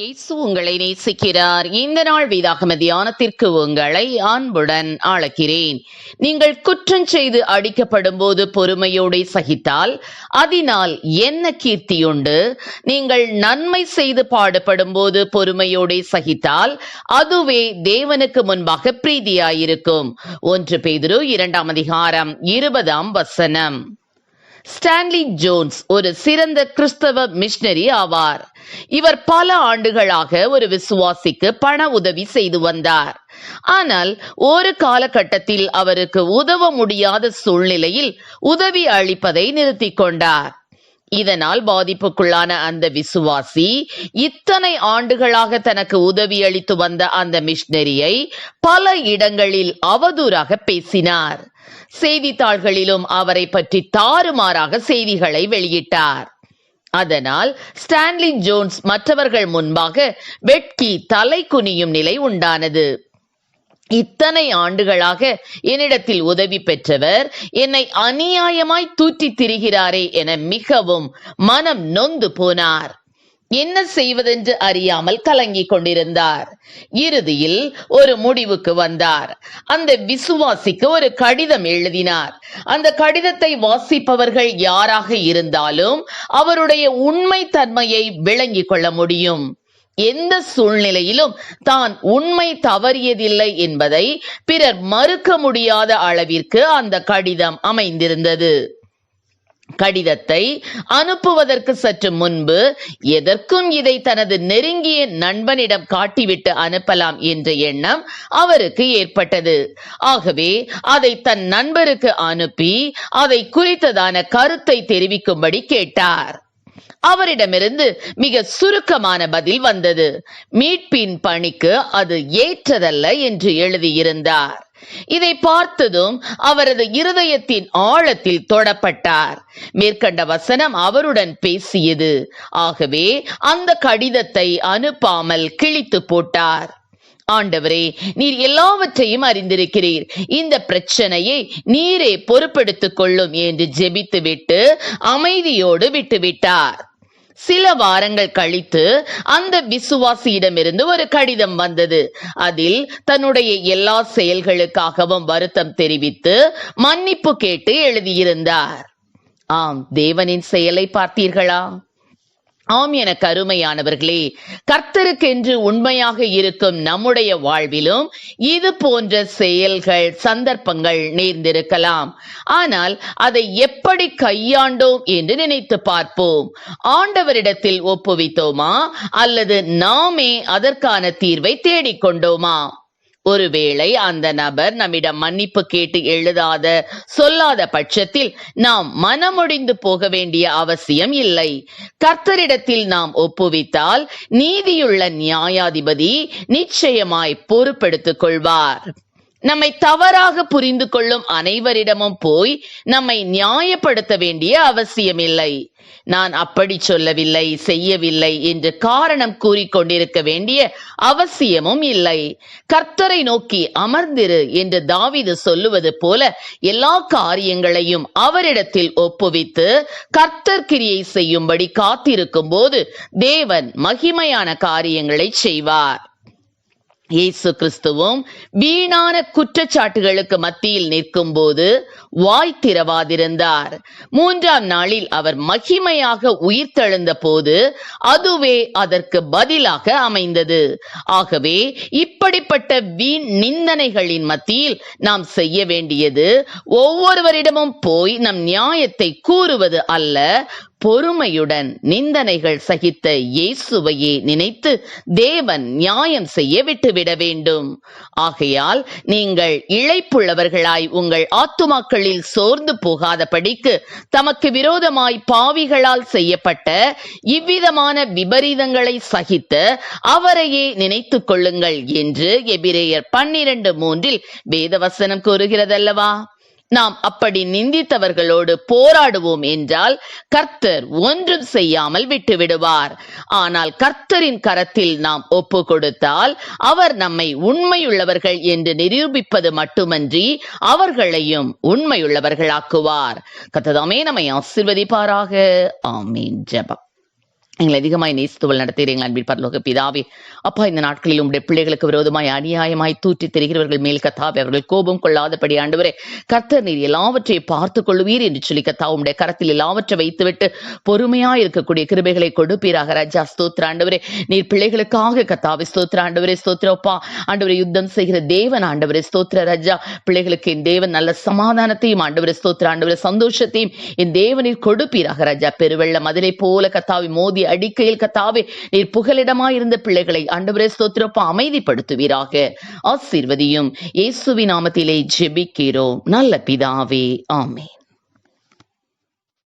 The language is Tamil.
இயேசு உங்களை நேசிக்கிறார். இந்த நாள் வீதாகம தியானத்திற்கு உங்களை அன்புடன் அழைக்கிறேன். நீங்கள் குற்றம் செய்து அடிக்கப்படும் போது பொறுமையோடு சகித்தால் அதனால் என்ன கீர்த்தியுண்டு நீங்கள் நன்மை செய்து பாடுபடும் போது பொறுமையோடு சகித்தால் அதுவே தேவனுக்கு முன்பாக பிரீதியாயிருக்கும். ஒன்று பேதுரு இரண்டாம் அதிகாரம் இருபதாம் வசனம். ஸ்டான்லி ஜோன்ஸ் ஒரு சிறந்த கிறிஸ்தவ மிஷனரி ஆவார். இவர் பல ஆண்டுகளாக ஒரு விசுவாசிக்கு பண உதவி செய்து வந்தார். ஆனால் ஒரு காலகட்டத்தில் அவருக்கு உதவ முடியாத சூழ்நிலையில் உதவி அளிப்பதை நிறுத்தி கொண்டார். இதனால் பாதிப்புக்குள்ளான அந்த விசுவாசி இத்தனை ஆண்டுகளாக தனக்கு உதவி அளித்து வந்த அந்த மிஷனரியை பல இடங்களில் அவதூறாக பேசினார். செய்தித்தாள்களிலும் அவரை பற்றி தாறுமாறாக செய்திகளை வெளியிட்டார். அதனால் ஸ்டான்லி ஜோன்ஸ் மற்றவர்கள் முன்பாக வெட்கி தலை குனியும் நிலை உண்டானது. இத்தனை ஆண்டுகளாக என்னிடத்தில் உதவி பெற்றவர் என்னை அநியாயமாய் தூற்றித் திரிகிறாரே என மிகவும் மனம் நொந்து போனார். என்ன செய்வதென்று அறியாமல் கலங்கிக் கொண்டிருந்தார். இறுதியில் ஒரு முடிவுக்கு வந்தார். அந்த விசுவாசிக்கு ஒரு கடிதம் எழுதினார். அந்த கடிதத்தை வாசிப்பவர்கள் யாராக இருந்தாலும் அவருடைய உண்மை தன்மையை விளங்கிக் கொள்ள முடியும். எந்த சூழ்நிலையிலும் தான் உண்மை தவறியதில்லை என்பதை பிறர் மறுக்க முடியாத அளவிற்கு அந்த கடிதம் அமைந்திருந்தது. கடிதத்தை அனுப்புவதற்கு சற்று முன்பு எதற்கும் இதை தனது நெருங்கிய நண்பனிடம் காட்டிவிட்டு அனுப்பலாம் என்ற எண்ணம் அவருக்கு ஏற்பட்டது. ஆகவே அதை தன் நண்பருக்கு அனுப்பி அதை குறித்ததான கருத்தை தெரிவிக்கும்படி கேட்டார். அவரிடமிருந்து மிக சுருக்கமான பதில் வந்தது. மீட்பின் பணிக்கு அது ஏற்றதல்ல என்று எழுதியிருந்தார். இதை பார்த்ததும் அவரது இருதயத்தின் ஆழத்தில் தொடப்பட்டார். மேற்கண்ட வசனம் அவருடன் பேசியது. ஆகவே அந்த கடிதத்தை அனுப்பாமல் கிழித்து போட்டார். ஆண்டவரே நீர் எல்லாவற்றையும் அறிந்திருக்கிறீர். இந்த பிரச்சனையை நீரே பொறுப்பெடுத்துக் கொள்ளும் என்று ஜெபித்துவிட்டு அமைதியோடு விட்டுவிட்டார். சில வாரங்கள் கழித்து அந்த விசுவாசியிடமிருந்து ஒரு கடிதம் வந்தது. அதில் தன்னுடைய எல்லா செயல்களுக்காகவும் வருத்தம் தெரிவித்து மன்னிப்பு கேட்டு எழுதியிருந்தார். ஆம் தேவனின் செயலை பார்த்தீர்களா? ஆம் என கருமையானவர்களே கர்த்தருக்கென்று உண்மையாக இருக்கும் நம்முடைய வாழ்விலும் இது போன்ற செயல்கள் சந்தர்ப்பங்கள் நேர்ந்திருக்கலாம். ஆனால் அதை எப்படி கையாண்டோம் என்று நினைத்து பார்ப்போம். ஆண்டவரிடத்தில் ஒப்புவித்தோமா? அல்லது நாமே அதற்கான தீர்வை தேடிக்கொண்டோமா? ஒருவேளை அந்த நபர் நம்மிடம் மன்னிப்பு கேட்டு எழுதாத சொல்லாத பட்சத்தில் நாம் மனமுடிந்து போக வேண்டிய அவசியம் இல்லை. கர்த்தரிடத்தில் நாம் ஒப்புவித்தால் நீதியுள்ள நியாயாதிபதி நிச்சயமாய் பொறுப்பெடுத்துக் கொள்வார். நம்மை தவறாக புரிந்து கொள்ளும் அனைவரிடமும் போய் நம்மை நியாயப்படுத்த வேண்டிய அவசியமில்லை. நான் அப்படி சொல்லவில்லை செய்யவில்லை என்று காரணம் கூறிக்கொண்டிருக்க வேண்டிய அவசியமும் இல்லை. கர்த்தரை நோக்கி அமர்ந்திரு என்று தாவிது சொல்லுவது போல எல்லா காரியங்களையும் அவரிடத்தில் ஒப்புவித்து கர்த்தர் கிரியை செய்யும்படி காத்திருக்கும் போது தேவன் மகிமையான காரியங்களை செய்வார். இயேசு கிறிஸ்துவும் வீணான குற்றச்சாட்டுகளுக்கு மத்தியில் நிற்கும் போது வாய் திறவாதிருந்தார். மூன்றாம் நாளில் அவர் மகிமையாக உயிர்த்தெழுந்த போது அதுவே அதற்கு பதிலாக அமைந்தது. ஆகவே இப்படிப்பட்ட வீண் நிந்தனைகளின் மத்தியில் நாம் செய்ய வேண்டியது ஒவ்வொருவரிடமும் போய் நம் நியாயத்தை கூறுவது அல்ல பொறுமையுடன் நிந்தனைகள் சகித்த இயேசுவையே நினைத்து தேவன் நியாயம் செய்ய விட்டுவிட வேண்டும். ஆகையால் நீங்கள் இழைப்புள்ளவர்களாய் உங்கள் ஆத்துமாக்களில் சோர்ந்து போகாதபடிக்கு தமக்கு விரோதமாய் பாவிகளால் செய்யப்பட்ட இவ்விதமான விபரீதங்களை சகித்து அவரையே நினைத்துக் கொள்ளுங்கள் என்று எபிரேயர் பன்னிரண்டு மூன்றில் வேதவசனம் கூறுகிறதல்லவா? நாம் அப்படி நிந்தித்தவர்களோடு போராடுவோம் என்றால் கர்த்தர் ஒன்றும் செய்யாமல் விட்டு விடுவார் ஆனால் கர்த்தரின் கரத்தில் நாம் ஒப்பு கொடுத்தால் அவர் நம்மை உண்மையுள்ளவர்கள் என்று நிரூபிப்பது மட்டுமன்றி அவர்களையும் உண்மையுள்ளவர்களாக்குவார். கத்ததாமே நம்மை ஆசிர்வதிப்பாராக. ஆமீன். ஜபம். எங்களை அதிகமாய் நேசித்துவல் நடத்துகிறீங்க அன்பில் பரலோக பிதாவே. அப்பா இந்த நாட்களில் உங்களுடைய பிள்ளைகளுக்கு விரோதமாய் அநியாயமாய் தூற்றி தெரிகிறவர்கள் மேல் கத்தாவே அவர்கள் கோபம் கொள்ளாதபடி ஆண்டவரே கர்த்தர் நீர் எல்லாவற்றையும் பார்த்துக் கொள்வீர் என்று சொல்லி கத்தா உடைய கரத்தில் எல்லாவற்றை வைத்துவிட்டு பொறுமையாய் இருக்கக்கூடிய கிருபைகளை கொடுப்பீராக. ராஜா ஸ்தோத்திர ஆண்டவரே நீர் பிள்ளைகளுக்காக கத்தாவே ஸ்தோத்திர ஆண்டவரே ஸ்தோத்திரப்பா ஆண்டவரை யுத்தம் செய்கிற தேவன் ஆண்டவரே ஸ்தோத்திர ராஜா பிள்ளைகளுக்கு என் தேவன் நல்ல சமாதானத்தையும் ஆண்டவரே ஸ்தோத்திர ஆண்டவரே சந்தோஷத்தையும் என் தேவனில் கொடுப்பீராக. ராஜா பெருவெள்ள மதிலை போல கத்தாவை மோதி அடிக்கையில் கத்தாவே நீர் புகலிடமாயிருந்த பிள்ளைகளை ஆண்டவரே ஸ்தோத்திரப்பா அமைதிப்படுத்துவீராக. ஆசீர்வதியும். இயேசுவின் நாமத்திலே ஜெபிக்கிறோம். நல்ல பிதாவே ஆமென்.